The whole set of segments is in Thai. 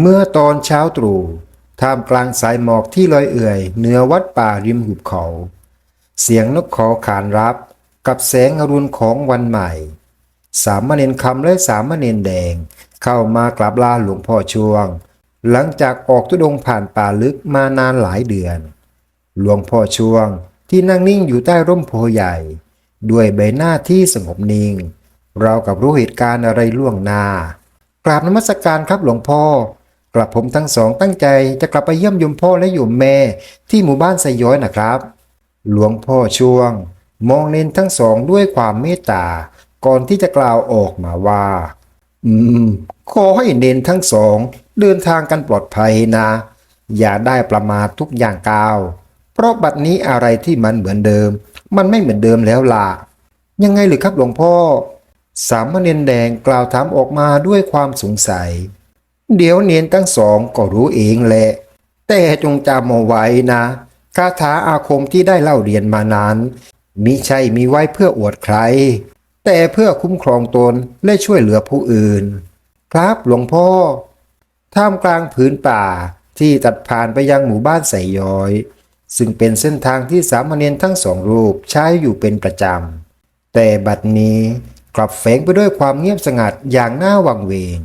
เมื่อตอนเช้าตรู่ท่ามกลางสายหมอกที่ลอยเอื่อยเหนือวัดป่าริมหุบเขา เสียงนกขอขานรับกับแสงอรุณของวันใหม่ สามเณรคำและสามเณรแดง เข้ามากราบลาหลวงพ่อช่วง หลังจากออกทุดงผ่านป่าลึกมานานหลายเดือน หลวงพ่อช่วงที่นั่งนิ่งอยู่ใต้ร่มโพใหญ่ ด้วยใบหน้าที่สงบนิ่ง เรากับรู้เหตุการณ์อะไรล่วงหน้า กราบนมัสการครับหลวงพ่อกลับผมทั้งสองตั้งใจจะกลับไปเยี่ยมยมพ่อและโยมแม่ที่หมู่บ้านไซย้อยนะครับ หลวงพ่อช่วง มองเน้นทั้งสองด้วยความเมตตา ก่อนที่จะกล่าวออกมาว่า อืม ขอให้เน้นทั้งสอง เดินทางกันปลอดภัยนะ อย่าได้ประมาททุกอย่างก้าว เพราะบัดนี้อะไรที่มันเหมือนเดิม มันไม่เหมือนเดิมแล้วล่ะ ยังไงหรือครับหลวงพ่อ สามเณรแดงกล่าวถามออกมาด้วยความสงสัย เดี๋ยวเนียนทั้งสองก็รู้เองแหละ แต่จงจำเอาไว้นะคาถาอาคมที่ได้เล่าเรียนมานั้นมิใช่มีไว้เพื่ออวดใคร แต่เพื่อคุ้มครองตนและช่วยเหลือผู้อื่น ครับหลวงพ่อ ท่ามกลางผืนป่าที่ตัดผ่านไปยังหมู่บ้านใสย้อย ซึ่งเป็นเส้นทางที่สามเณรทั้งสองรูปใช้อยู่เป็นประจำ แต่บัดนี้ กลับแฝงไปด้วยความเงียบสงัดอย่างน่าวังเวง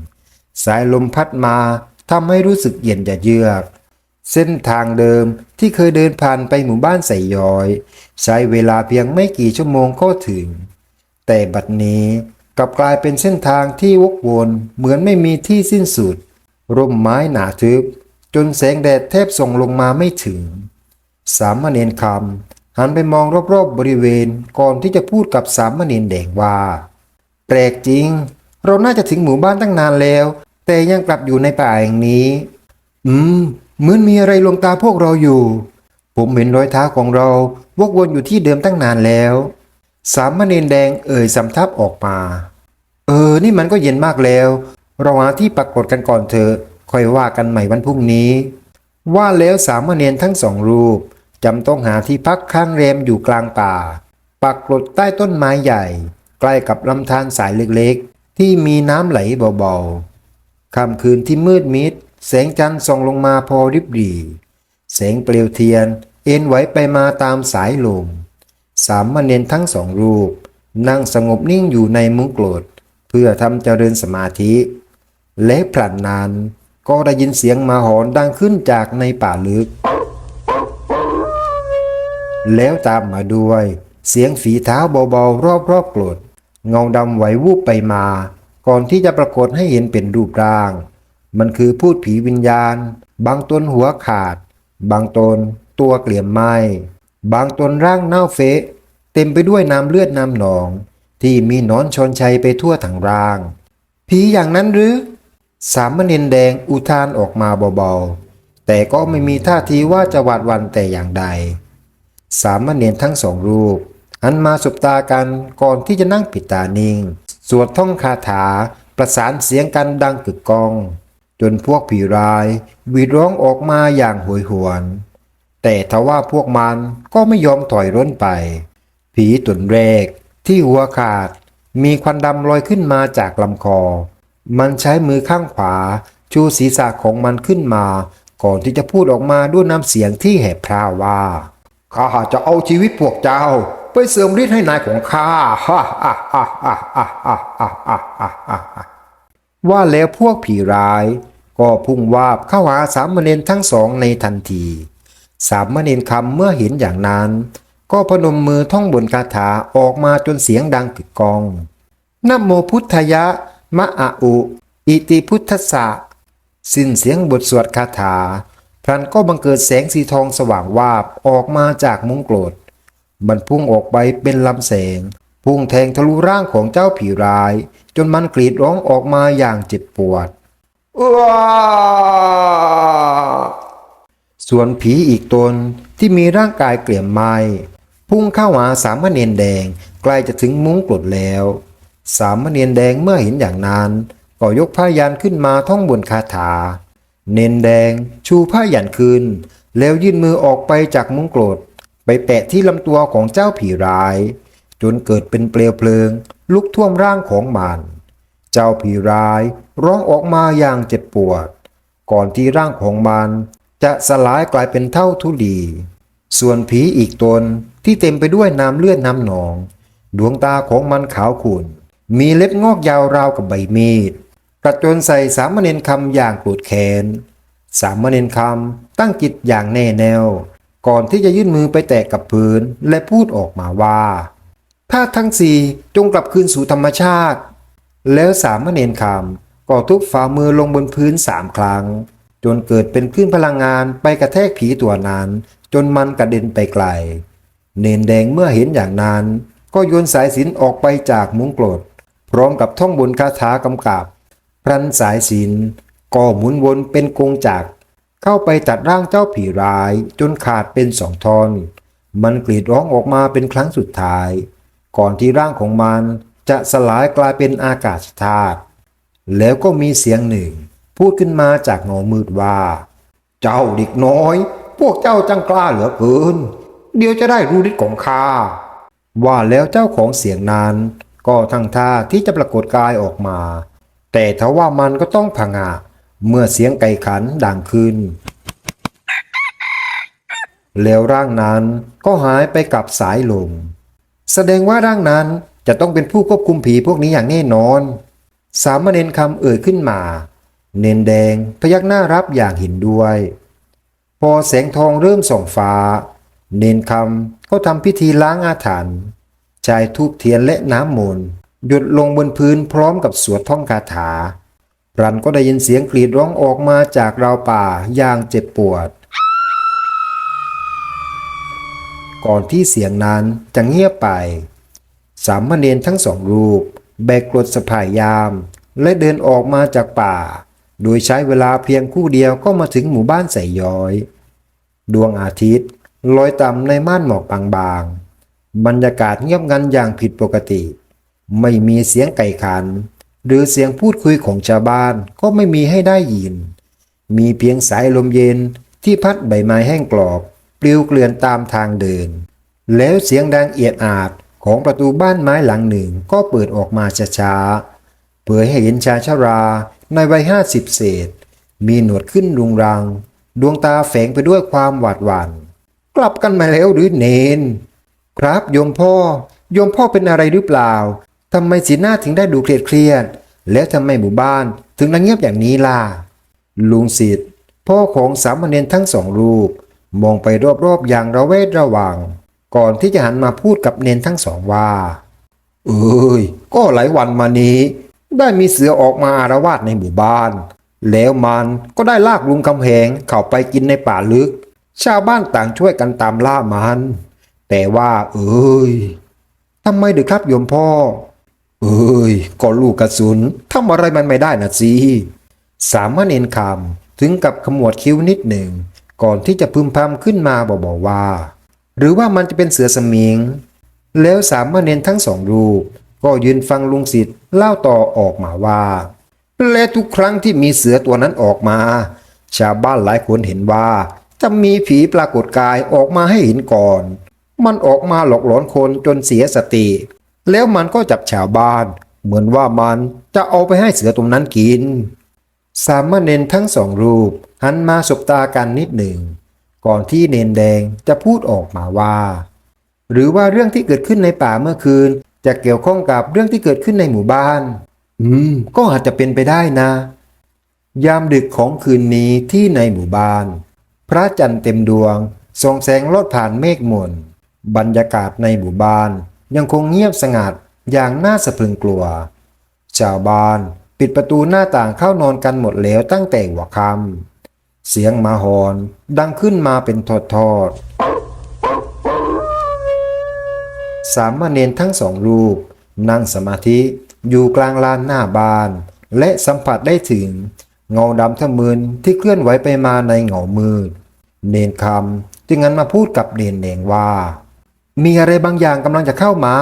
สายลมพัดมาทำให้รู้สึกเย็นจะเยือก เส้นทางเดิมที่เคยเดินผ่านไปหมู่บ้านใส่ย้อย ใช้เวลาเพียงไม่กี่ชั่วโมงก็ถึง แต่บัดนี้กลับกลายเป็นเส้นทางที่วกวนเหมือนไม่มีที่สิ้นสุด ร่มไม้หนาทึบ จนแสงแดดแทบส่องลงมาไม่ถึง สามเณรคำหันไปมองรอบๆบบริเวณก่อนที่จะพูดกับสามเณรแดงว่า แปลกจริง เราน่าจะถึงหมู่บ้านตั้งนานแล้ว แต่ยังกลับอยู่ในป่าแห่งนี้ อืม เหมือนมีอะไรลวงตาพวกเราอยู่ ผมเห็นรอยเท้าของเราวกวนอยู่ที่เดิมตั้งนานแล้ว สามเณรแดงเอ่ยสำทับออกมา เออ นี่มันก็เย็นมากแล้ว เราหาที่ปรากฏกันก่อนเถอะค่อยว่ากันใหม่วันพรุ่งนี้ ว่าแล้วสามเณรทั้งสองรูปจำต้องหาที่พักข้างแรมอยู่กลางป่า ปักกลดใต้ต้นไม้ใหญ่ ใกล้กับลำธารสายเล็กๆ ที่มีน้ำไหลเบาๆค่ำคืนที่มืดมิด แสงจันทร์ส่องลงมาพอริบหรี่แสงเปลวเทียน เอ็นไหวไปมาตามสายลม สามเณรทั้งสองรูป นั่งสงบนิ่งอยู่ในมุ้งกลดเพื่อทำเจริญสมาธิ และพลันนั้นก็ได้ยินเสียงมาหอนดังขึ้นจากในป่าลึก แล้วตามมาด้วย เสียงฝีเท้าเบาๆรอบๆโกลด เงาดำไหววูบไปมา ก่อนที่จะปรากฏให้เห็นเป็นรูปร่าง มันคือพูดผีวิญญาณ บางตนหัวขาด บางตนตัวเกลี่ยมไหมบางตนร่างเน่าเฟะ เต็มไปด้วยน้ำเลือดน้ำหนอง ที่มีนอนชนชัยไปทั่วทั้งร่าง ผีอย่างนั้นหรือ สามเณรแดงอุทานออกมาเบาๆ แต่ก็ไม่มีท่าทีว่าจะหวาดหวันแต่อย่างใด สามเณรทั้งสองรูป หันมาสบตากันก่อนที่จะนั่งปิดตานิ่ง สวดท่องคาถาประสานเสียงกันดังกึกก้อง จนพวกผีร้ายหวีดร้องออกมาอย่างโหยหวน แต่ทว่าพวกมันก็ไม่ยอมถอยร่นไป ผีตุนแรกที่หัวขาดมีควันดำลอยขึ้นมาจากลำคอ มันใช้มือข้างขวา ชูศีรษะของมันขึ้นมา ก่อนที่จะพูดออกมาด้วยน้ำเสียงที่แหบพร่าว่า ข้าจะเอาชีวิตพวกเจ้า ไปเสริมฤทธิ์ให้นายของข้าฮ่าฮ่าฮ่าฮ่าฮ่าฮ่าฮ่าฮ่าว่าแล้วพวกผีร้าย ก็พุ่งวาบเข้าหาสามเณรทั้งสองในทันที สามเณรคำเมื่อเห็นอย่างนั้น ก็พนมมือท่องบนคาถาออกมาจนเสียงดังกึกกองนโมพุทธยะ มะอะอุ อิติพุทธสะ สิ้นเสียงบทสวดคาถาพลันก็บังเกิดแสงสีทองสว่างวาบออกมาจากมุงโกรธ มันพุ่งออกไปเป็นลำแสง พุ่งแทงทะลุร่างของเจ้าผีร้าย จนมันกรีดร้องออกมาอย่างเจ็บปวดวส่วนผีอีกตนที่มีร่างกายเกลี่ยมไม้พุ่งเข้าหาสามเณรแดงใกล้จะถึงมุ้งกรดแล้ว สามเณรแดงเมื่อเห็นอย่างนั้น ก็ยกผ้ายันขึ้นมาท่องบนคาถา เนนแดงชูผ้ายันขึ้น แล้วยื่นมือออกไปจากมุ้งกรด ไปแปะที่ลำตัวของเจ้าผีร้าย จนเกิดเป็นเปลวเพลิง ลุกท่วมร่างของมัน เจ้าผีร้ายร้องออกมาอย่างเจ็บปวด ก่อนที่ร่างของมัน จะสลายกลายเป็นเท่าทุลี ส่วนผีอีกตนที่เต็มไปด้วยน้ำเลือดน้ำหนอง ดวงตาของมันขาวขุ่น มีเล็บงอกยาวราวกับใบมีดกระโจนใส่สามเณรคำอย่างโกรธแค้น สามเณรคำตั้งจิตอย่างแน่แน่ว ก่อนที่จะยื่นมือไปแตะกับพื้นและพูดออกมาว่าถ้าทั้งสี่จงกลับคืนสู่ธรรมชาติ แล้วสามเณรคำก็ทุบฝ่ามือลงบนพื้นสามครั้ง จนเกิดเป็นคลื่นพลังงานไปกระแทกผีตัวนั้น จนมันกระเด็นไปไกล เนนแดงเมื่อเห็นอย่างนั้น ก็โยนสายสินออกไปจากมุ้งกรดพร้อมกับท่องบนคาถากำกับ พรันสายสินก็หมุนวนเป็นกงจักร เข้าไปตัดร่างเจ้าผีร้ายจนขาดเป็นสองท่อน มันกรีดร้องออกมาเป็นครั้งสุดท้าย ก่อนที่ร่างของมันจะสลายกลายเป็นอากาศธาตุแล้วก็มีเสียงหนึ่ง พูดขึ้นมาจากเงามืดว่า เจ้าเด็กน้อย พวกเจ้าจังกล้าเหลือเกิน เดี๋ยวจะได้รู้ฤทธิ์ของข้าว่าแล้วเจ้าของเสียงนั้น ก็ทั้งท่าที่จะปรากฏกายออกมา แต่ทว่ามันก็ต้องผงะ เมื่อเสียงไก่ขันดังขึ้น แล้วร่างนั้นก็หายไปกับสายลม แสดงว่าร่างนั้นจะต้องเป็นผู้ควบคุมผีพวกนี้อย่างแน่นอน สามเณรคำเอ่ยขึ้นมา เนนแดงพยักหน้ารับอย่างเห็นด้วย พอแสงทองเริ่มส่องฟ้า เนนคำก็ทำพิธีล้างอาถรรพ์ชายทูบเทียนและน้ำมนต์หยดลงบนพื้นพร้อมกับสวดท่องคาถา รันก็ได้ยินเสียงกรีดร้องออกมาจากราวป่าอย่างเจ็บปวด ก่อนที่เสียงนั้นจะเงียบไป สามเณรทั้งสองรูป แบกกรดสะพายยาม และเดินออกมาจากป่า โดยใช้เวลาเพียงคู่เดียวก็มาถึงหมู่บ้านใส่ย้อย ดวงอาทิตย์ลอยต่ำในม่านหมอกบางๆ บรรยากาศเงียบงันอย่างผิดปกติ ไม่มีเสียงไก่ขัน หรือเสียงพูดคุยของชาวบ้านก็ไม่มีให้ได้ยิน มีเพียงสายลมเย็นที่พัดใบไม้แห้งกรอบ ปลิวเกลื่อนตามทางเดิน แล้วเสียงดังเอียดอาดของประตูบ้านไม้หลังหนึ่งก็เปิดออกมาช้าๆเผยให้เห็นชายชราในวัยห้าสิบเศษ มีหนวดขึ้นรุงรัง ดวงตาแฝงไปด้วยความหวาดหวัน่นกลับกันมาแล้วหรือเนน ครับโยมพ่อโยมพ่อเป็นอะไรหรือเปล่า ทำไมสีหน้าถึงได้ดูเครียดเครียดๆแล้วทำไมหมู่บ้านถึงนั่งเงียบอย่างนี้ล่ะ ลุงสิทธิ์พ่อของสามเณรทั้งสองรูป มองไปรอบๆอย่างระแวดระวัง ก่อนที่จะหันมาพูดกับเนนทั้งสองว่า เอ้ย ก็หลายวันมานี้ ได้มีเสือออกมาอารวาสในหมู่บ้าน แล้วมันก็ได้ลากลุงคำแหงเข้าไปกินในป่าลึก ชาวบ้านต่างช่วยกันตามล่ามัน แต่ว่า เอ้ยทำไมดึกครับโยมพ่อ เอ้ยก็ลูกกระสุนทำอะไรมันไม่ได้นะสิสามเณรคำถึงกับขมวดคิ้วนิดหนึ่ง ก่อนที่จะพึมพำขึ้นมาบอกๆว่า หรือว่ามันจะเป็นเสือสมิง แล้วสามเณรทั้งสองรูป ก็ยืนฟังลุงสิทธิ์เล่าต่อออกมาว่า และทุกครั้งที่มีเสือตัวนั้นออกมา ชาวบ้านหลายคนเห็นว่า จะมีผีปรากฏกายออกมาให้เห็นก่อน มันออกมาหลอกหลอนคนจนเสียสติ แล้วมันก็จับชาวบ้าน เหมือนว่ามันจะเอาไปให้เสือตรงนั้นกิน สามเณรทั้งสองรูปหันมาสบตากันนิดหนึ่ง ก่อนที่เนนแดงจะพูดออกมาว่า หรือว่าเรื่องที่เกิดขึ้นในป่าเมื่อคืน จะเกี่ยวข้องกับเรื่องที่เกิดขึ้นในหมู่บ้าน อืม ก็อาจจะเป็นไปได้นะ ยามดึกของคืนนี้ที่ในหมู่บ้าน พระจันทร์เต็มดวงส่องแสงลอดผ่านเมฆหมนบรรยากาศในหมู่บ้าน ยังคงเงียบสงัดอย่างน่าสะพรึงกลัว ชาวบ้านปิดประตูหน้าต่างเข้านอนกันหมดแล้วตั้งแต่หัวค่ำเสียงมาหอนดังขึ้นมาเป็นทอดทอดๆสามเณรทั้งสองรูป นั่งสมาธิอยู่กลางลานหน้าบ้าน และสัมผัสได้ถึง เงาดำทะมึนที่เคลื่อนไหวไปมาในเงามืด เนนคำจึงหันมาพูดกับเนนแดงว่า มีอะไรบางอย่างกำลังจะเข้ามา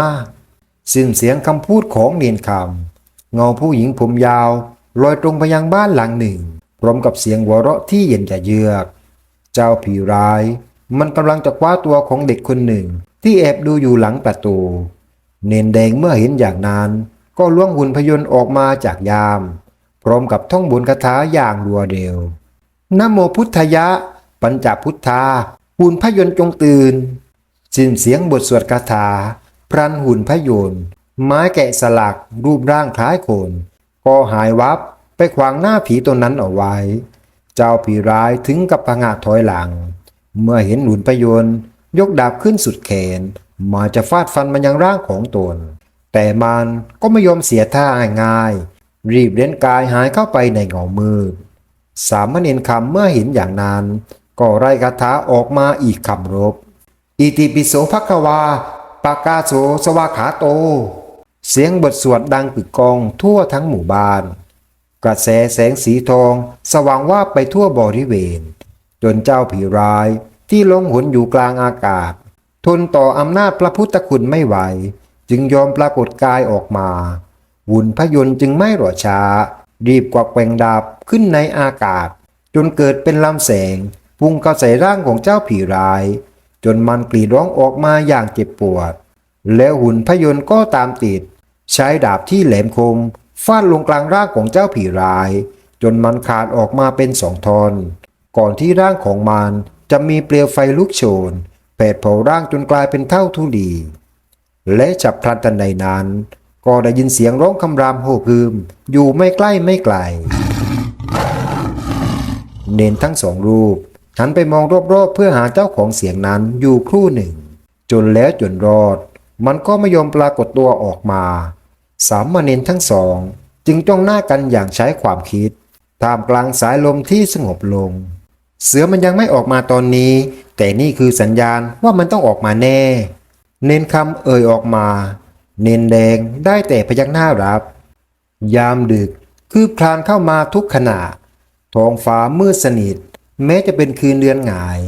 สิ้นเสียงคำพูดของเนียนคำเงาผู้หญิงผมยาว ลอยตรงไปยังบ้านหลังหนึ่ง พร้อมกับเสียงหัวเราะที่เย็นจะเยือก เจ้าผีร้าย มันกำลังจะคว้าตัวของเด็กคนหนึ่ง ที่แอบดูอยู่หลังประตู เนนแดงเมื่อเห็นอย่างนั้น ก็ล้วงหุ่นพยนต์ออกมาจากยาม พร้อมกับท่องบนคาถาอย่างรัวเร็วนะโมพุทธยะ ปัญจพุทธาหุ่นพยนต์จงตื่น สิ้นเสียงบทสวดคาถา พรันหุ่นพยนต์ไม้แกะสลักรูปร่างคล้ายคน ก็หายวับไปขวางหน้าผีตัวนั้นเอาไว้ เจ้าผีร้ายถึงกับพงาถอยหลัง เมื่อเห็นหุ่นพยนต์ยกดาบขึ้นสุดแขนมาจะฟาดฟันมันยังร่างของตน แต่มันก็ไม่ยอมเสียท่าง่าย รีบเล่นกายหายเข้าไปในเงามืดสามเณรคำเมื่อเห็นอย่างนั้น ก็ไล่คาถาออกมาอีกคำรบ อิติปิโสภควาปากาโสสวาขาโต เสียงบทสวดดังกึกกองทั่วทั้งหมู่บ้าน กระแสแสงสีทองสว่างว่าไปทั่วบริเวณ จนเจ้าผีร้ายที่ลงหนอยู่กลางอากาศ ทนต่ออำนาจพระพุทธคุณไม่ไหว จึงยอมปรากฏกายออกมาหุ่นพยนต์จึงไม่รอช้า รีบกวักแกว่งดาบขึ้นในอากาศ จนเกิดเป็นลำแสงพุ่งเข้าใส่ร่างของเจ้าผีร้าย จนมันกรีดร้องออกมาอย่างเจ็บปวด แล้วหุ่นพยนต์ก็ตามติด ใช้ดาบที่แหลมคมฟาดลงกลางร่างของเจ้าผีร้าย จนมันขาดออกมาเป็นสองทอน ก่อนที่ร่างของมันจะมีเปลวไฟลุกโชนแผดเผาร่างจนกลายเป็นเท่าทุลีและจับพลันทันใดนั้น ก็ได้ยินเสียงร้องคำรามโหกืมอยู่ไม่ใกล้ไม่ไกล เนนทั้งสองรูป หันไปมองรอบๆเพื่อหาเจ้าของเสียงนั้นอยู่ครู่หนึ่ง จนแล้วจนรอด มันก็ไม่ยอมปรากฏตัวออกมา สามเณรทั้งสอง จึงจ้องหน้ากันอย่างใช้ความคิดท่ามกลางสายลมที่สงบลง เสือมันยังไม่ออกมาตอนนี้ แต่นี่คือสัญญาณว่ามันต้องออกมาแน่ เน้นคำเอ่ยออกมา เน้นแดงได้แต่พยักหน้ารับ ยามดึก คืบคลานเข้ามาทุกขณะท้องฟ้ามืดสนิท แม้จะเป็นคืนเดือนหงาย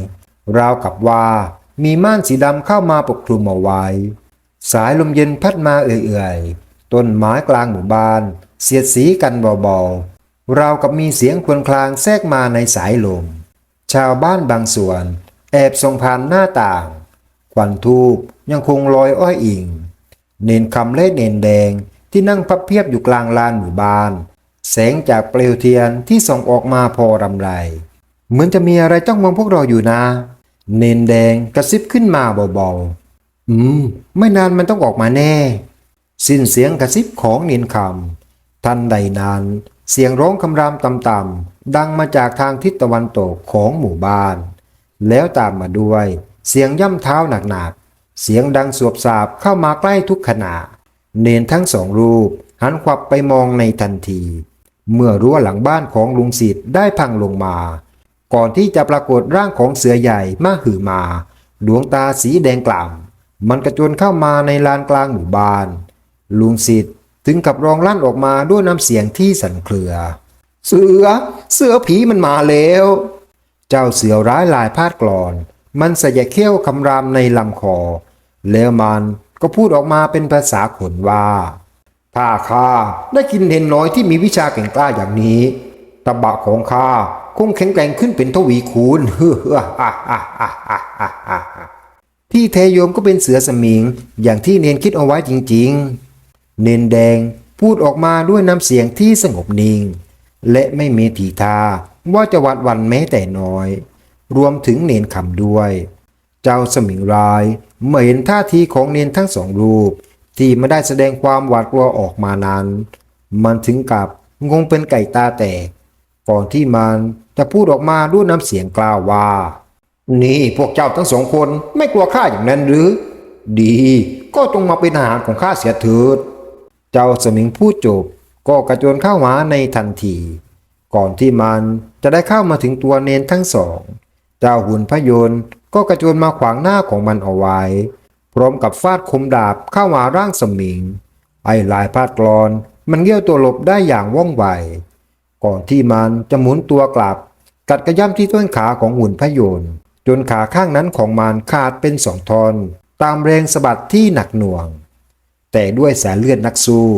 ราวกับว่ามีม่านสีดำเข้ามาปกคลุมเอาไว้ สายลมเย็นพัดมาเอื่อยๆ ต้นไม้กลางหมู่บ้าน เสียดสีกันเบาๆ ราวกับมีเสียงควญครางแทรกมาในสายลม ชาวบ้านบางส่วน แอบส่องผ่านหน้าต่าง ควันทูบยังคงลอยอ้อยอิง เนนคำและเนนแดงที่นั่งพับเพียบอยู่กลางลานหมู่บ้าน แสงจากเปลวเทียนที่ส่องออกมาพอรำไร เหมือนจะมีอะไรจ้องมองพวกเราอยู่นะ เนนแดงกระซิบขึ้นมาเบาๆ อืม ไม่นานมันต้องออกมาแน่ สิ้นเสียงกระซิบของเนนคำทันใดนั้นเสียงร้องคำรามต่ำๆดังมาจากทางทิศตะวันตกของหมู่บ้าน แล้วตามมาด้วย เสียงย่ำเท้าหนักๆ เสียงดังสวบสาบเข้ามาใกล้ทุกขณะ เนนทั้งสองรูปหันขวับไปมองในทันที เมื่อรั้วหลังบ้านของลุงสิทธิ์ได้พังลงมา ก่อนที่จะปรากฏร่างของเสือใหญ่มาหือมา ดวงตาสีแดงกล่ำมันกระโจนเข้ามาในลานกลางหมู่บ้าน ลุงสิทธิ์ถึงกับร้องลั่นออกมาด้วยน้ำเสียงที่สั่นเครือ เสือ เสือผีมันมาแล้ว เจ้าเสือร้ายลายพาดกลอน มันสยเขี้ยวคำรามในลำคอ แล้วมันก็พูดออกมาเป็นภาษาขนว่าถ้าข้าได้กินเห็นน้อยที่มีวิชาเก่งกล้าอย่างนี้ ตะบะของข้าคงแข็งแกร่งขึ้นเป็นทวีคูณเฮ้อฮ่าฮ่าฮ่าฮ่าฮ่าที่เทโยมก็เป็นเสือสมิง อย่างที่เนนคิดเอาไว้จริง ๆ เนนแดงพูดออกมาด้วยน้ำเสียงที่สงบนิ่ง และไม่มีทีท่าว่าจะหวัดวันแม้แต่น้อย รวมถึงเนนคำด้วย เจ้าสมิงรายเมื่อเห็นท่าทีของเนนทั้งสองรูป ที่ไม่ได้แสดงความหวาดกลัวออกมานั้น มันถึงกับงงเป็นไก่ตาแตก ก่อนที่มันจะพูดออกมาด้วยน้ำเสียงกล้าวว่า นี่พวกเจ้าทั้งสองคนไม่กลัวข้าอย่างนั้นหรือ ดีก็จงมาเป็นอาหารของข้าเสียเถิด เจ้าสมิงพูดจบก็กระโจนเข้ามาในทันที ก่อนที่มันจะได้เข้ามาถึงตัวเนนทั้งสอง เจ้าหุ่นพยนต์ก็กระโจนมาขวางหน้าของมันเอาไว้ พร้อมกับฟาดคมดาบเข้ามาร่างสมิง ไอ้ลายพาดกรอนมันเงี้ยวตัวหลบได้อย่างว่องไว ก่อนที่มันจะหมุนตัวกลับ กัดกระย่ำที่ต้นขาของหุ่นพยนต์จนขาข้างนั้นของมันขาดเป็นสองท่อนตามแรงสะบัดที่หนักหน่วง แต่ด้วยสายเลือดนักสู้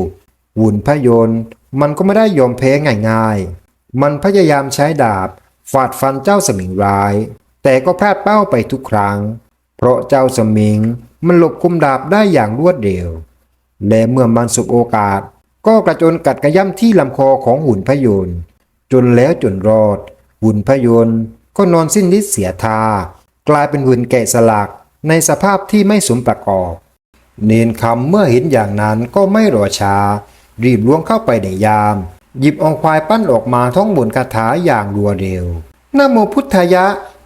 หุ่นพยนต์มันก็ไม่ได้ยอมแพ้ง่ายๆ มันพยายามใช้ดาบฟาดฟันเจ้าสมิงร้าย แต่ก็พลาดเป้าไปทุกครั้ง เพราะเจ้าสมิงมันหลบคุมดาบได้อย่างรวดเร็ว และเมื่อมันสบโอกาส ก็กระโจนกัดกระย่ำที่ลำคอของหุ่นพยนต์จนแล้วจนรอด หุ่นพยนต์ก็นอนสิ้นฤทธิ์เสียทา กลายเป็นหุ่นแกะสลักในสภาพที่ไม่สมประกอบ เนนคำเมื่อเห็นอย่างนั้นก็ไม่รอช้า รีบล้วงเข้าไปในยาม หยิบอาควายปั้นออกมาท่องบนคาถาอย่างรัวเร็ว นโมพุทธายะ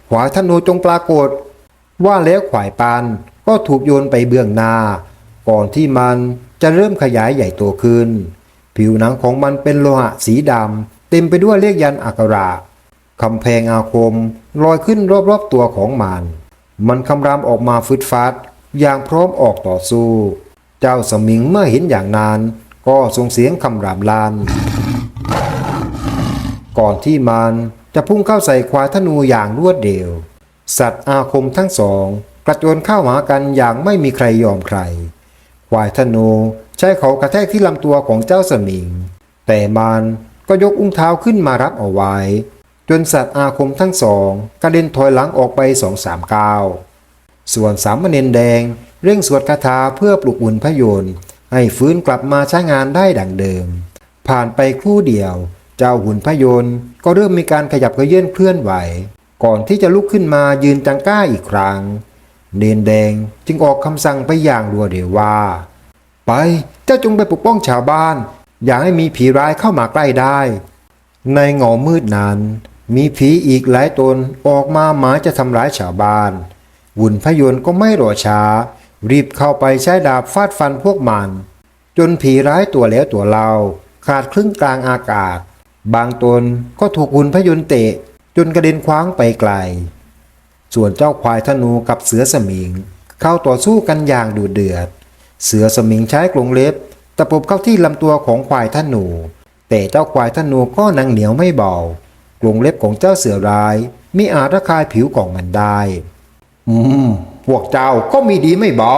ขวาธนูจงปรากฏ ว่าแล้วขวายปันก็ถูกโยนไปเบื้องหน้า ก่อนที่มัน จะเริ่มขยายใหญ่โตขึ้น ผิวหนังของมันเป็นโลหะสีดำเต็มไปด้วยเลขยันอักขระคำแพงอาคมลอยขึ้นรอบๆตัวของมัน มันคำรามออกมาฟึดฟัดอย่างพร้อมออกต่อสู้ เจ้าสมิงเมื่อเห็นอย่างนั้น ก็ส่งเสียงคำรามลานก่อนที่มันจะพุ่งเข้าใส่ควายธนูอย่างรวดเร็ว สัตว์อาคมทั้งสอง กระโจนเข้าหากันอย่างไม่มีใครยอมใคร วายธนูใช้เขากระแทกที่ลำตัวของเจ้าสมิง แต่มันก็ยกอุ้งเท้าขึ้นมารับเอาไว้ จนสัตว์อาคมทั้งสองกระเด็นถอยหลังออกไปสองสามก้าวส่วนสามเณรแดงเร่งสวดคาถาเพื่อปลุกอุ่นพยนต์ให้ฟื้นกลับมาใช้งานได้ดังเดิม ผ่านไปครู่เดียว เจ้าหุ่นพยนต์ก็เริ่มมีการขยับเขยื่อนเคลื่อนไหว ก่อนที่จะลุกขึ้นมายืนจังก้าอีกครั้ง เนนแดงจึงออกคำสั่งไปอย่างรัวเร็วว่า ไปเจ้าจงไปปกป้องชาวบ้าน อย่าให้มีผีร้ายเข้ามาใกล้ได้ ในเงามืดนั้น มีผีอีกหลายตนออกมาหมายจะทำร้ายชาวบ้านหุ่นพยนต์ก็ไม่รอช้า รีบเข้าไปใช้ดาบฟาดฟันพวกมัน จนผีร้ายตัวแล้วตัวเล่าขาดครึ่งกลางอากาศ บางตนก็ถูกหุ่นพยนต์เตะ จนกระเด็นคว้างไปไกล ส่วนเจ้าควายธนูกับเสือสมิง เข้าต่อสู้กันอย่างดุเดือด เสือสมิงใช้กรงเล็บตะปบเข้าที่ลำตัวของควายธนู แต่เจ้าควายธนูก็นังเหนียวไม่เบากรงเล็บของเจ้าเสือร้ายมิอาจระคายผิวของมันได้ อืม พวกเจ้าก็มีดีไม่เบา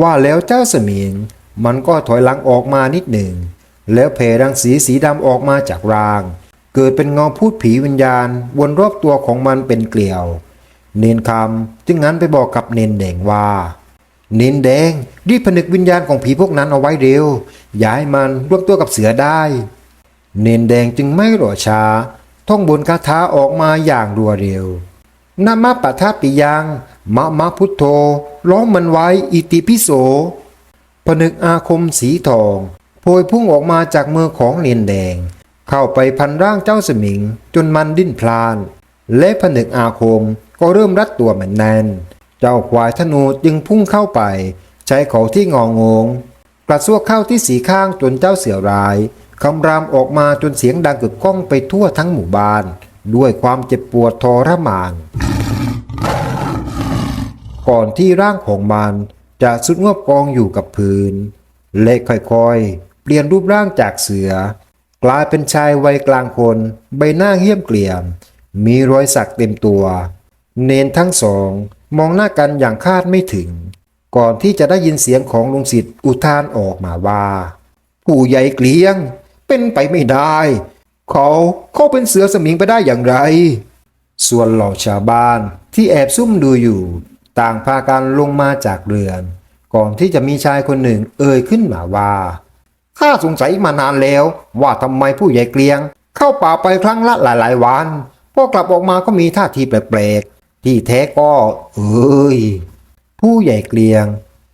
ว่าแล้วเจ้าสมิง มันก็ถอยหลังออกมานิดหนึ่ง แล้วเพรังสีสีดำออกมาจากราง เกิดเป็นเงาพูดผีวิญญาณวนรอบตัวของมันเป็นเกลียว เนนคำจึงงั้นไปบอกกับเนนแดงว่า เนนแดงรีบผนึกวิญญาณของผีพวกนั้นเอาไว้เร็วอย่าให้มันรวมตัวกับเสือได้ เนนแดงจึงไม่รอช้า ท่องบนคาถาออกมาอย่างรัวเร็วนามาปะทาปิยังมะมะพุทโธร้องมันไว้อิติพิโสผนึกอาคมสีทองโพยพุ่งออกมาจากมือของเนนแดง เข้าไปพันร่างเจ้าสมิงจนมันดิ้นพลาน และผนึกอาคมก็เริ่มรัดตัวมันแน่น เจ้าควายธนูจึงพุ่งเข้าไป ใช้เขาที่งองง กระซวกเข้าที่สีข้างจนเจ้าเสือร้ายคำรามออกมาจนเสียงดังกึกก้องไปทั่วทั้งหมู่บ้าน ด้วยความเจ็บปวดทรมาน ก่อนที่ร่างของมันจะสุดงบกองอยู่กับพื้น เล็กค่อยๆ เปลี่ยนรูปร่างจากเสือ กลายเป็นชายวัยกลางคน ใบหน้าเหี้ยมเกลี่ยม มีรอยสักเต็มตัว เนนทั้งสองมองหน้ากันอย่างคาดไม่ถึง ก่อนที่จะได้ยินเสียงของลุงสิทธิ์อุทานออกมาว่า ผู้ใหญ่เกลียง เป็นไปไม่ได้ เขาเขาเป็นเสือสมิงไปได้อย่างไร ส่วนเหล่าชาวบ้านที่แอบซุ่มดูอยู่ ต่างพากันลงมาจากเรือน ก่อนที่จะมีชายคนหนึ่งเอ่ยขึ้นมาว่าข้าสงสัยมานานแล้ว ว่าทำไมผู้ใหญ่เกลียง เข้าป่าไปครั้งละหลายๆวันพอกลับออกมาก็มีท่าทีแปลก ที่แท้ก็เอ้ย ผู้ใหญ่เกลียง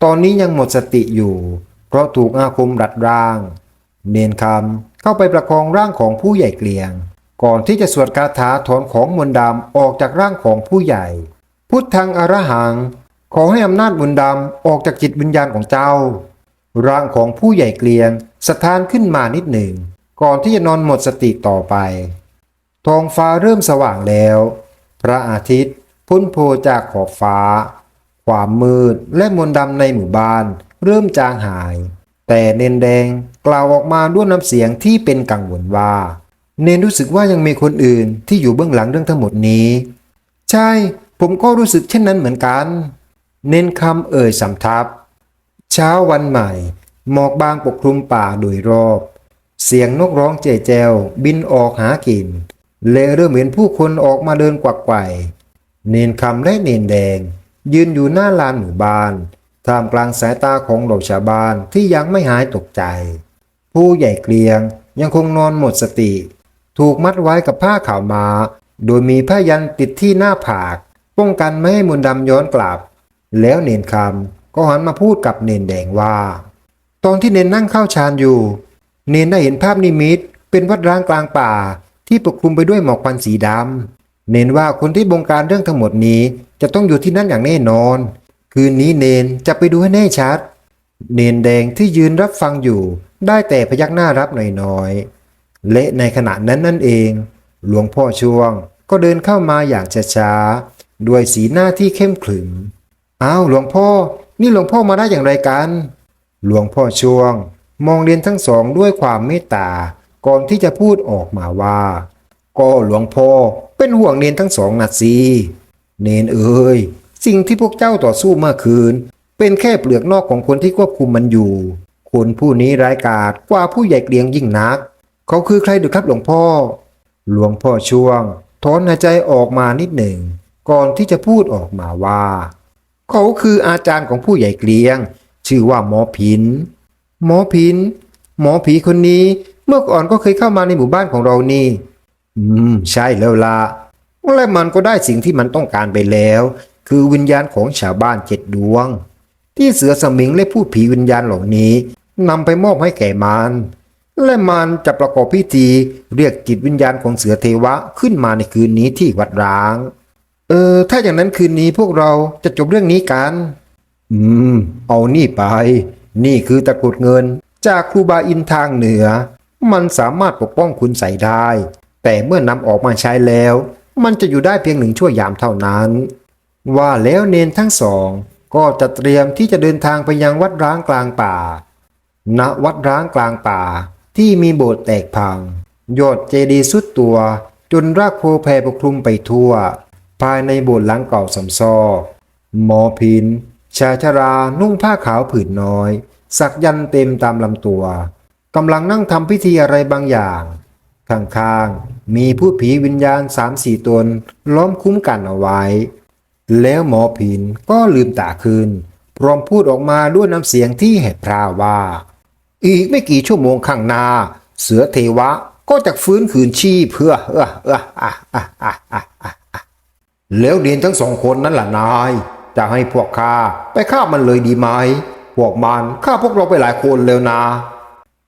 ตอนนี้ยังหมดสติอยู่ เพราะถูกอาคมรัดร่าง เนนคำเข้าไปประคองร่างของผู้ใหญ่เกลียง ก่อนที่จะสวดคาถาถอนของมนต์ดำออกจากร่างของผู้ใหญ่ พุทธังอรหัง ขอให้อำนาจมนต์ดำออกจากจิตวิญญาณของเจ้า ร่างของผู้ใหญ่เกลียงสะท้านขึ้นมานิดหนึ่ง ก่อนที่จะนอนหมดสติต่อไปท้องฟ้าเริ่มสว่างแล้ว พระอาทิตย์ พ้นโผล่จากขอบฟ้า ความมืดและมนต์ดำในหมู่บ้าน เริ่มจางหาย แต่เนนแดงกล่าวออกมาด้วยน้ำเสียงที่เป็นกังวลว่า เนนรู้สึกว่ายังมีคนอื่นที่อยู่เบื้องหลังเรื่องทั้งหมดนี้ ใช่ ผมก็รู้สึกเช่นนั้นเหมือนกัน เน้นคำเอ่ยสำทับ เช้าวันใหม่ หมอกบางปกคลุมป่าโดยรอบ เสียงนกร้องเจแจวบินออกหากินเลเริ่มเห็นผู้คนออกมาเดินกวักไกว เนนคำและเนนแดง ยืนอยู่หน้าลานหมู่บ้านท่ามกลางสายตาของเหล่าชาวบ้านที่ยังไม่หายตกใจ ผู้ใหญ่เกลียงยังคงนอนหมดสติ ถูกมัดไว้กับผ้าขาวมา โดยมีผ้ายันติดที่หน้าผาก ป้องกันไม่ให้มนดำย้อนกลับ แล้วเนนคำก็หันมาพูดกับเนนแดงว่า ตอนที่เนนนั่งเข้าฌานอยู่ เนนได้เห็นภาพนิมิตเป็นวัดร้างกลางป่าที่ปกคลุมไปด้วยหมอกควันสีดำ เนนว่าคนที่บงการเรื่องทั้งหมดนี้จะต้องอยู่ที่นั่นอย่างแน่นอน คืนนี้เนนจะไปดูให้แน่ชัด เนนแดงที่ยืนรับฟังอยู่ ได้แต่พยักหน้ารับหน่อยๆและในขณะนั้นนั่นเอง หลวงพ่อช่วงก็เดินเข้ามาอย่างช้าๆด้วยสีหน้าที่เข้มขรึมอ้าวหลวงพ่อ นี่หลวงพ่อมาได้อย่างไรกัน หลวงพ่อช่วง มองเรียนทั้งสองด้วยความเมตตาก่อนที่จะพูดออกมาว่า ก็หลวงพ่อ เป็นห่วงเนนทั้งสองนะสิเนนเอ้ยสิ่งที่พวกเจ้าต่อสู้เมื่อคืน เป็นแค่เปลือกนอกของคนที่ควบคุมมันอยู่ คนผู้นี้ร้ายกาจกว่าผู้ใหญ่เกรียงยิ่งนัก เขาคือใครหรือครับหลวงพ่อ หลวงพ่อช่วงถอนหายใจออกมานิดหนึ่ง ก่อนที่จะพูดออกมาว่า เขาคืออาจารย์ของผู้ใหญ่เกลียง ชื่อว่าหมอผินหมอผินหมอผีคนนี้เมื่อก่อนก็เคยเข้ามาในหมู่บ้านของเรานี่ อืม ใช่แล้วละและมันก็ได้สิ่งที่มันต้องการไปแล้ว คือวิญญาณของชาวบ้านเจ็ดดวง ที่เสือสมิงและพูดผีวิญญาณเหล่านี้นำไปมอบให้แก่มันและมันจะประกอบพิธีเรียกจิตวิญญาณของเสือเทวะขึ้นมาในคืนนี้ที่วัดร้าง เออ ถ้าอย่างนั้นคืนนี้พวกเราจะจบเรื่องนี้กัน อืม เอานี่ไป นี่คือตะกรุดเงิน จากครูบาอินทางเหนือ มันสามารถปกป้องคุณใส่ได้ แต่เมื่อนำออกมาใช้แล้ว มันจะอยู่ได้เพียงหนึ่งชั่วยามเท่านั้น ว่าแล้วเนนทั้งสอง ก็จะเตรียมที่จะเดินทางไปยังวัดร้างกลางป่า ณวัดร้างกลางป่าที่มีโบสถ์แตกพัง ยอดเจดีย์สุดตัว จนรากโพแผ่ปกคลุมไปทั่ว ภายในโบสถ์หลังเก่าสำซอหมอพิน ชายชรานุ่งผ้าขาวผืนน้อย สักยันเต็มตามลำตัวกำลังนั่งทำพิธีอะไรบางอย่าง ข้างๆ มีผู้ผีวิญญาณสามสี่ตนล้อมคุ้มกันเอาไว้ แล้วหมอผินก็ลืมตาขึ้นพร้อมพูดออกมาด้วยน้ำเสียงที่แหบพราว่า อีกไม่กี่ชั่วโมงข้างหน้า เสือเทวะก็จะฟื้นคืนชีพเพื่อเออเอออะอะอะอะอะอะแล้วเดียนทั้งสองคนนั้นล่ะนาย จะให้พวกข้าไปฆ่ามันเลยดีไหมพวกมันฆ่าพวกเราไปหลายคนแล้วนะ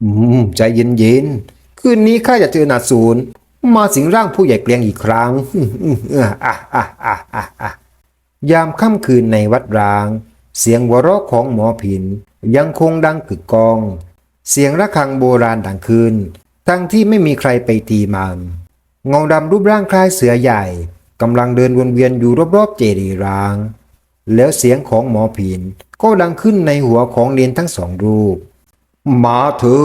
อืมใจเย็นๆ คืนนี้ข้าจะเจอนาศูนย์มาสิงร่างผู้ใหญ่เกลียงอีกครั้งอะอะอะอะอะอะยามค่ำคืนในวัดร้าง เสียงวเราะของหมอผิน ยังคงดังกึกกอง เสียงระฆังโบราณดังขึ้น ทั้งที่ไม่มีใครไปตีมันเงาดำรูปร่างคล้ายเสือใหญ่กำลังเดินวนเวียนอยู่รอบๆเจดีย์ร้าง แล้วเสียงของหมอผินก็ดังขึ้นในหัวของเนนทั้งสองรูป มาถือ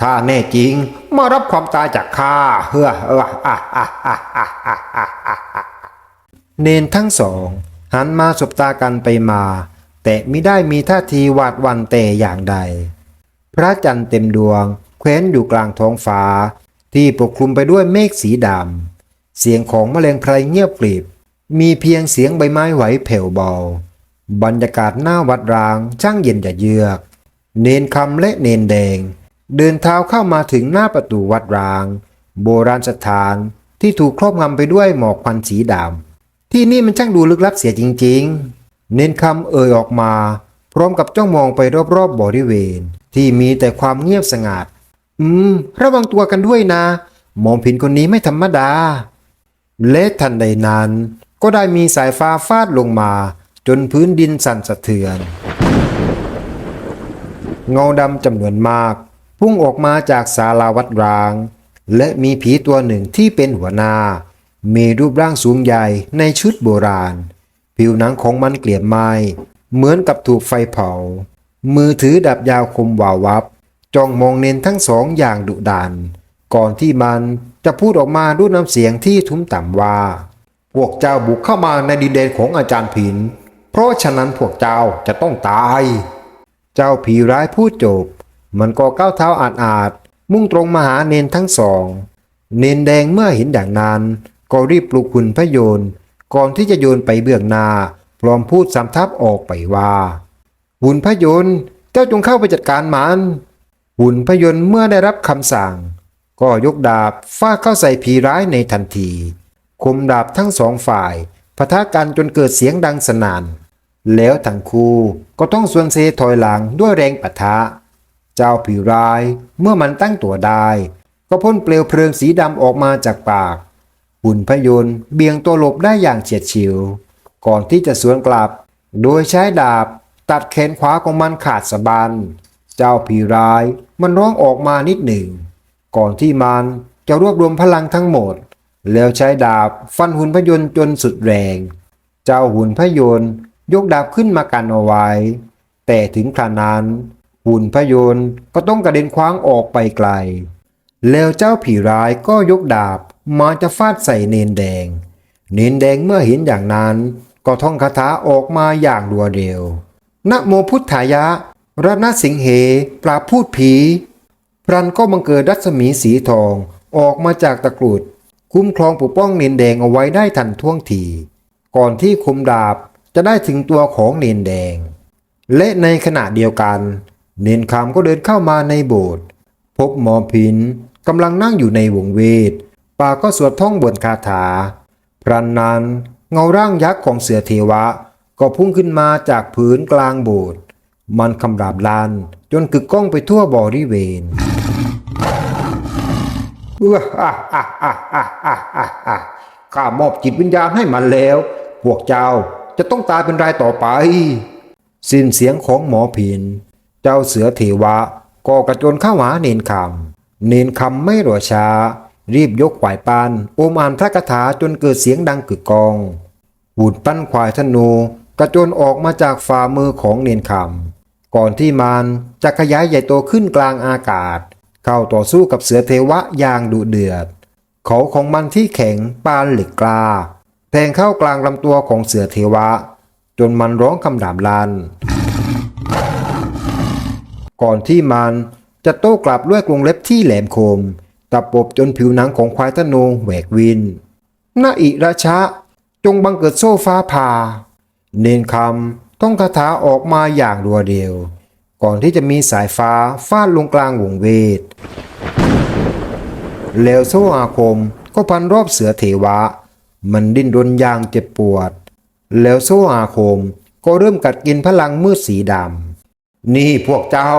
ถ้าแน่จริง มารับความตายจากข้าเฮ้อเอออะอะอะอะอะอะอะเนนทั้งสอง หันมาสบตากันไปมา แต่ไม่ได้มีท่าทีหวาดวันแต่อย่างใด พระจันทร์เต็มดวง แคว้นอยู่กลางท้องฟ้า ที่ปกคลุมไปด้วยเมฆสีดำเสียงของแมลงไพรเงียบกริบ มีเพียงเสียงใบไม้ไหวแผ่วเบา บรรยากาศหน้าวัดร้างช่างเย็นจะเยือก เนนคำและเนนแดง เดินเท้าเข้ามาถึงหน้าประตูวัดร้าง โบราณสถานที่ถูกครอบงำไปด้วยหมอกควันสีดำที่นี่มันช่างดูลึกลับเสียจริง ๆ เนนคำเอ่ยออกมา พร้อมกับจ้องมองไปรอบๆบริเวณ ที่มีแต่ความเงียบสงัด อืม ระวังตัวกันด้วยนะหมอมผินคนนี้ไม่ธรรมดา และทันใดนั้น ก็ได้มีสายฟ้าฟาดลงมา จนพื้นดินสั่นสะเทือน เงาดำจำนวนมาก พุ่งออกมาจากศาลาวัดร้าง และมีผีตัวหนึ่งที่เป็นหัวหน้า มีรูปร่างสูงใหญ่ในชุดโบราณ ผิวหนังของมันเกลี่ยบไหม้เหมือนกับถูกไฟเผา มือถือดับยาวคมวาววับจ้องมองเน้นทั้งสองอย่างดุดัน ก่อนที่มันจะพูดออกมาด้วยน้ำเสียงที่ทุ้มต่ำว่า พวกเจ้าบุกเข้ามาในดินแดนของอาจารย์ผิน เพราะฉะนั้นพวกเจ้าจะต้องตาย เจ้าผีร้ายพูดจบ มันก็ก้าวเท้าอาดอาดๆมุ่งตรงมาหาเนนทั้งสอง เนนแดงเมื่อเห็นอย่างนั้น ก็รีบปลุกหุ่นพยนต์ก่อนที่จะโยนไปเบื้องหน้า พร้อมพูดสำทับออกไปว่าหุ่นพยนต์เจ้าจงเข้าไปจัดการมันหุ่นพยนต์เมื่อได้รับคำสั่ง ก็ยกดาบฟาดเข้าใส่ผีร้ายในทันที คมดาบทั้งสองฝ่ายปะทะกันจนเกิดเสียงดังสนั่น แล้วทั้งคู่ก็ต้องสวนเซถอยหลังด้วยแรงปะทะ เจ้าผีร้ายเมื่อมันตั้งตัวได้ ก็พ่นเปลวเพลิงสีดำออกมาจากปาก หุ่นพยนต์เบี่ยงตัวหลบได้อย่างเฉียดฉิว ก่อนที่จะสวนกลับ โดยใช้ดาบตัดแขนขวาของมันขาดสะบัน เจ้าผีร้ายมันร้องออกมานิดหนึ่ง ก่อนที่มันจะรวบรวมพลังทั้งหมด แล้วใช้ดาบฟันหุ่นพยนต์จนสุดแรง เจ้าหุ่นพยนต์ ยกดาบขึ้นมากันเอาไว้ แต่ถึงครานั้น หุ่นพยนต์ก็ต้องกระเด็นคว้างออกไปไกล แล้วเจ้าผีร้ายก็ยกดาบมาจะฟาดใส่เนนแดง เนนแดงเมื่อเห็นอย่างนั้น ก็ท่องคาถาออกมาอย่างรัวเร็วนะโมพุทธายะรัตนสิงเหปราพูดผีพรันก็บังเกิดรัศมีสีทองออกมาจากตะกรุด คุ้มครองปกป้องเนนแดงเอาไว้ได้ทันท่วงที ก่อนที่คมดาบ จะได้ถึงตัวของเนนแดง และในขณะเดียวกัน เนนคำก็เดินเข้ามาในโบสถ์พบหมอพินกำลังนั่งอยู่ในวงเวทปากก็สวดท่องบทคาถา พรันนั้นเงาร่างยักษ์ของเสือเทวะ ก็พุ่งขึ้นมาจากพื้นกลางโบสถ์มันคำรามลานจนกึกก้องไปทั่วบริเวณข้ามอบจิตวิญญาณให้มันแล้ว พวกเจ้า จะต้องตายเป็นรายต่อไป สิ้นเสียงของหมอผินเจ้าเสือเทวะก็กระโจนเข้าหาเนนคำเนนคำไม่รอช้า รีบยกขวายปานโอมอ่านพระคาถาจนเกิดเสียงดังกึกกองหุ่นปั้นควายธนูกระโจนออกมาจากฝ่ามือของเนนคำก่อนที่มันจะขยายใหญ่โตขึ้นกลางอากาศ เข้าต่อสู้กับเสือเทวะอย่างดุเดือด เขาของมันที่แข็งปานเหล็กกล้า แทงเข้ากลางลำตัวของเสือเทวะ จนมันร้องคำรามลันก่อนที่มันจะโต้กลับด้วยกรงเล็บที่แหลมคมตะปบจนผิวหนังของควายตะโนแหวกวินนาอิราชะ จงบังเกิดโซฟ้าผ่า เนนคำต้องคาถาออกมาอย่างรัวเดียว ก่อนที่จะมีสายฟ้าฟาดลงกลางวงเวทแล้วโซอาคมก็พันรอบเสือเทวะ มันดิ้นรนอย่างเจ็บปวด แล้วโซอาคมก็เริ่มกัดกินพลังมืดสีดำ นี่พวกเจ้า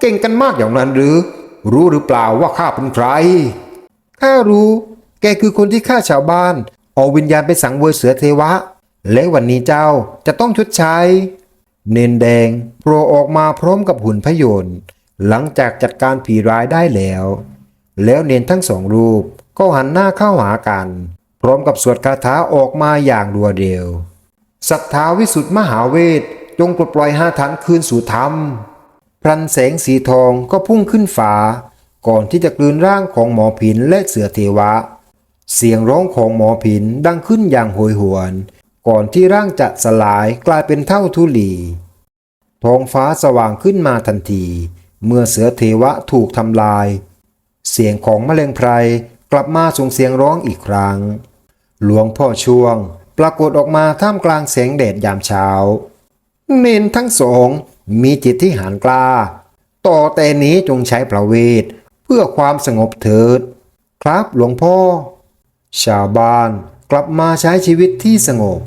เก่งกันมากอย่างนั้นหรือ รู้หรือเปล่าว่าข้าเป็นใคร ข้ารู้ แกคือคนที่ฆ่าชาวบ้าน เอาวิญญาณไปสังเวยเสือเทวะ และวันนี้เจ้าจะต้องชดใช้ เนนแดงโผล่ออกมาพร้อมกับหุ่นพยนต์หลังจากจัดการผีร้ายได้แล้ว แล้วเนนทั้งสองรูปก็หันหน้าเข้าหากัน พร้อมกับสวดคาถาออกมาอย่างรัวเร็วศรัทธาวิสุทธิมหาเวทจงปลดปล่อยห้าฐานคืนสู่ธรรม พรันแสงสีทองก็พุ่งขึ้นฟ้า ก่อนที่จะกลืนร่างของหมอผินและเสือเทวะ เสียงร้องของหมอผินดังขึ้นอย่างโหยหวน ก่อนที่ร่างจะสลายกลายเป็นเท่าทุลี ท้องฟ้าสว่างขึ้นมาทันที เมื่อเสือเทวะถูกทำลาย เสียงของแมลงไพรกลับมาส่งเสียงร้องอีกครั้ง หลวงพ่อช่วง ปรากฏออกมาท่ามกลางแสงแดดยามเช้า เนนทั้งสองมีจิตที่หานกล้า ต่อแต่นี้จงใช้พระเวท เพื่อความสงบเถิด ครับหลวงพ่อ ชาวบ้านกลับมาใช้ชีวิตที่สงบ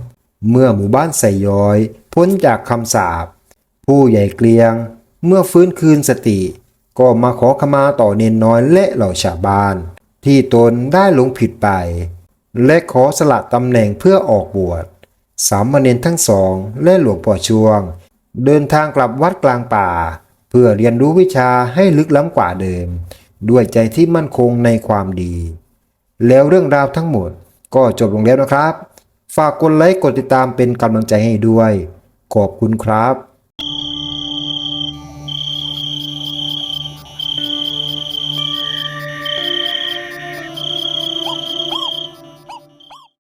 เมื่อหมู่บ้านใส่ย้อย พ้นจากคำสาปผู้ใหญ่เกลียง เมื่อฟื้นคืนสติ ก็มาขอขมาต่อเนนน้อยและเหล่าชาวบ้าน ที่ตนได้หลงผิดไป และขอสละตำแหน่งเพื่อออกบวช สามเณรทั้งสองและหลวงพ่อชวง เดินทางกลับวัดกลางป่า เพื่อเรียนรู้วิชาให้ลึกล้ำกว่าเดิม ด้วยใจที่มั่นคงในความดี แล้วเรื่องราวทั้งหมดก็จบลงแล้วนะครับ ฝากกดไลค์กดติดตามเป็นกำลังใจให้ด้วย ขอบคุณครับ